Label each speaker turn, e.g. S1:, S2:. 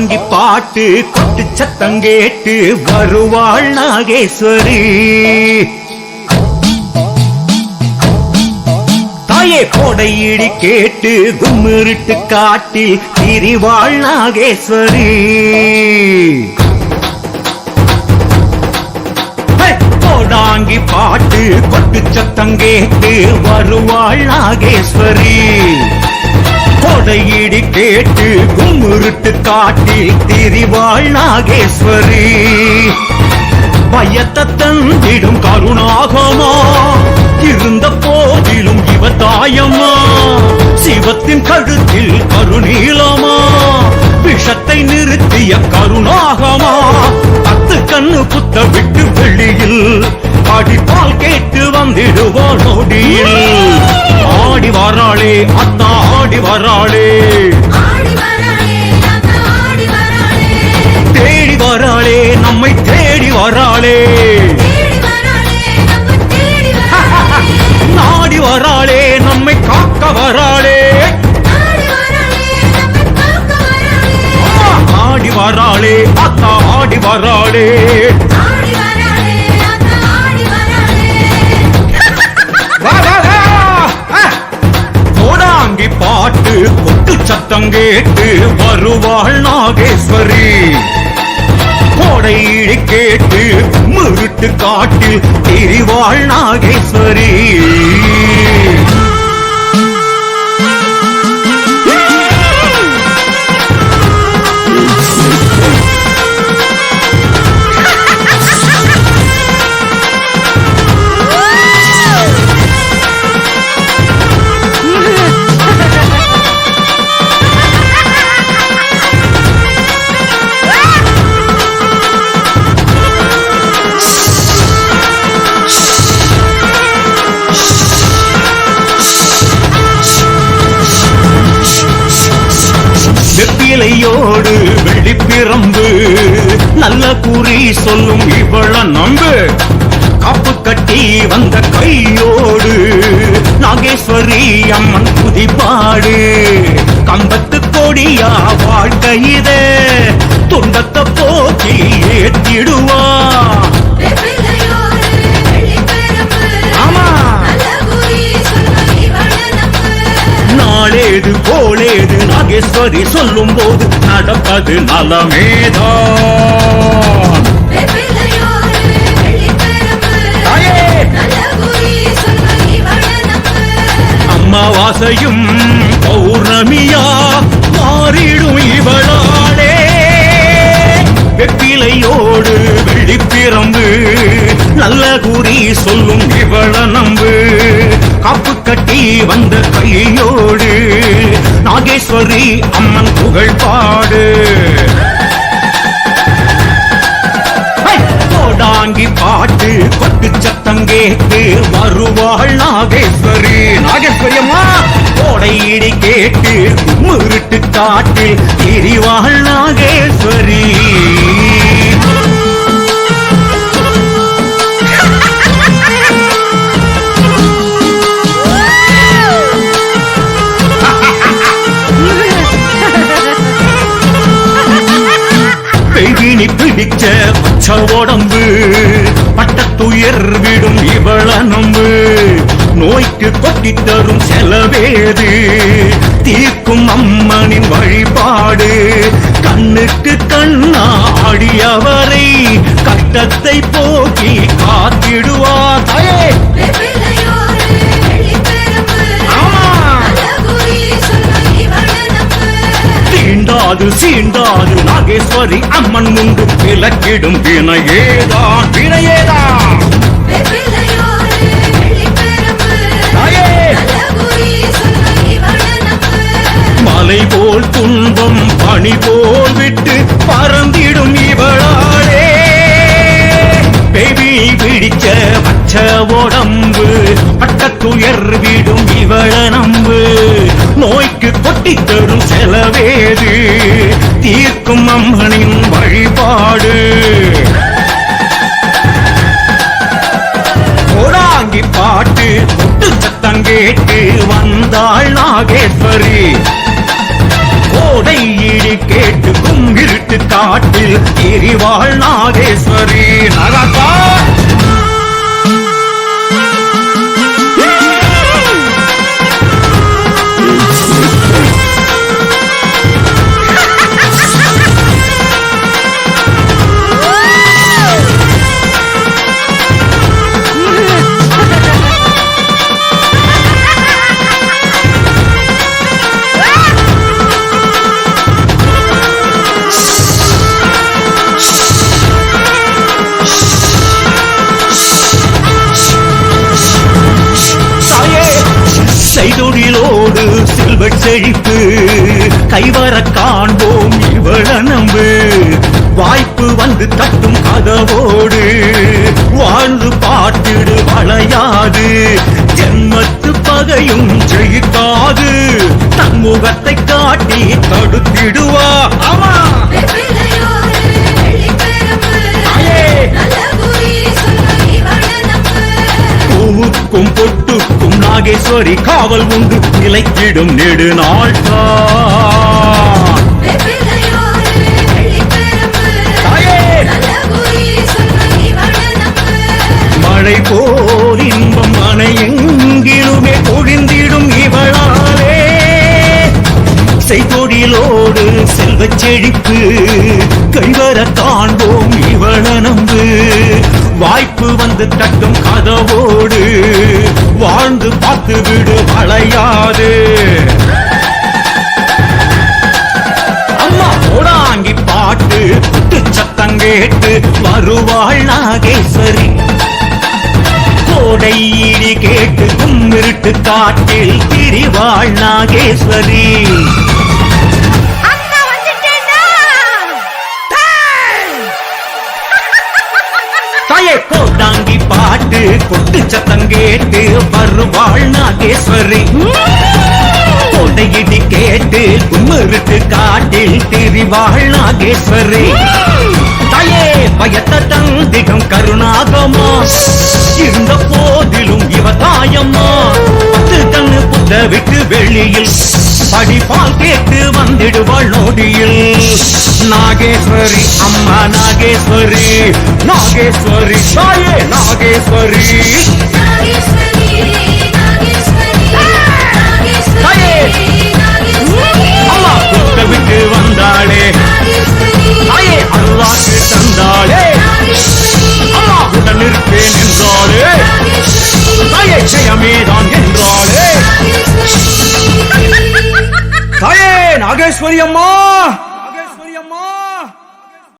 S1: கோடாங்கி பாட்டு கொட்டு சத்தம் கேட்டு வருவாள் நாகேஸ்வரி. தாயே கோடையிடி கேட்டு கும்மிருட்டு காட்டில் திரிவாள் நாகேஸ்வரி. கோடாங்கி பாட்டு கொட்டு சத்தம் கேட்டு வருவாள் நாகேஸ்வரி. கொடையிடி கேட்டு கும்முருட்டு காட்டி திரிவாள் நாகேஸ்வரி. பயத்தை தந்திடும் கருணாகமா இருந்த போதிலும் இவ தாயம்மா. சிவத்தின் கழுத்தில் கருணீலமா விஷத்தை நிறுத்திய கருணாகமா. பத்து கண்ணு குத்த விட்டு வெளியில் அடிப்பால் கேட்டு வந்திடுவோம் நொடியில். ஆடி வராளே அத்தா ஆடி வராளே. தேடி வராளே நம்மை தேடி வராளே. நாடி வராளே நம்மை காக்க வராளே.
S2: ஆடி வராளே
S1: அத்தா ஆடி வராளே. வாழ் நாகேஸ்வரி. கோடையிடி கேட்டு முருட்டு காட்டில் திரிவாள் நாகேஸ்வரி. சொல்லும் இவள நம்பு. காப்பு கட்டி வந்த கையோடு நாகேஸ்வரி அம்மன் புதிப்பாடு கம்பத்து கொடியா வாழ்க்கையிதே துன்பத்தை போக்கி ஏத்திடுவா. ஆமா. நாளேது போலேது நாகேஸ்வரி சொல்லும் போது நடப்பது நலமேதான் அம்மாவாசையும் பௌர்ணமியா மாறிடும் இவளாலே. வெப்பிலையோடு வெளிப்பிறம்பு நல்ல குறி சொல்லும் இவள நம்பு. காப்பு கட்டி வந்த கையோடு நாகேஸ்வரி அம்மன் புகழ் பாடு வாழ் நாகேஸ்வரி நாகேஸ்வரி அம்மா கோடையிடி கேட்டு முருட்டு காட்டு திரிவாள் நாகேஸ்வரி. பெய்கினி பிடிச்ச பச்ச உடம்பு பட்டத்துயர் விடும் இவள நம்பு. தரும் செலவேது. தீர்க்கும் அம்மனின் வழிபாடு. கண்ணுக்கு கண்ணா ஆடியவரை கட்டத்தை போக்கி காத்திடுவா தாயே! தீண்டாது சீண்டாது நாகேஸ்வரி அம்மன் முன்பு விலக்கிடும் வினையேதான் வினையேதான். உடம்பு பட்டத்துயர் விடும் இவள நம்பு. நோய்க்கு கொட்டி தரும் செலவேது தீர்க்கும் அம்மனின் வழிபாடு கோடாங்கி பாட்டு ஒட்டு சத்தம் கேட்டு வந்தாள் நாகேஸ்வரி. கோடை இடி கேட்டு குங்கி காட்டில் எரிவாள் நாகேஸ்வரி செழிப்பு கைவர காண்போம் இவள நம்பு. வாய்ப்பு வந்து தட்டும் கதவோடு. வாழ்ந்து பாட்டிடு வளையாது. ஜென்மத்து பகையும் ஜெயிக்காது. தன்முகத்தை காட்டி தடுத்திடுவா. ஆமா. நாகேஸ்வரி காவல் உண்டு. நிலைத்திடும் நெடுநாள் தான். மழை போல் இன்பம் மனையெங்கிலுமே பொழிந்திடும் இவளாலே. செய்தொழிலோடு செல்வச் செழிப்பு கைவர காண்போம் இவள நம்பு. வாய்ப்பு வந்து தட்டும் கதவோடு வாழ்ந்து பார்த்து விடு வளையாது அம்மா ஓடாங்கி பாட்டு குட்டு சத்தம் கேட்டு வருவாள் நாகேஸ்வரி கோடை இடி கேட்டு கும்மிருட்டு காட்டில் திரிவாள் நாகேஸ்வரி கொட்டு சத்தம் கேட்டு வருவாள் நாகேஸ்வரி. கோடை கேட்டு கும்மிருட்டு காட்டில் திரிவாள் நாகேஸ்வரி. தாயே பயத்த தந்திகம் கருணாகமா. இருந்த போதிலும் இவ தாயம்மா பத்து கண்ணு புத்த விட்டு வெளியில் படிப்பால் கேட்டு வந்திடுவாள் நொடியில். நாகேஸ்வரி அம்மா நாகேஸ்வரி நாகேஸ்வரி தாயே நாகேஸ்வரி. அம்மா புத்த விட்டு வந்தாளே. என்றாளே தாயே நாகேஸ்வரி அம்மா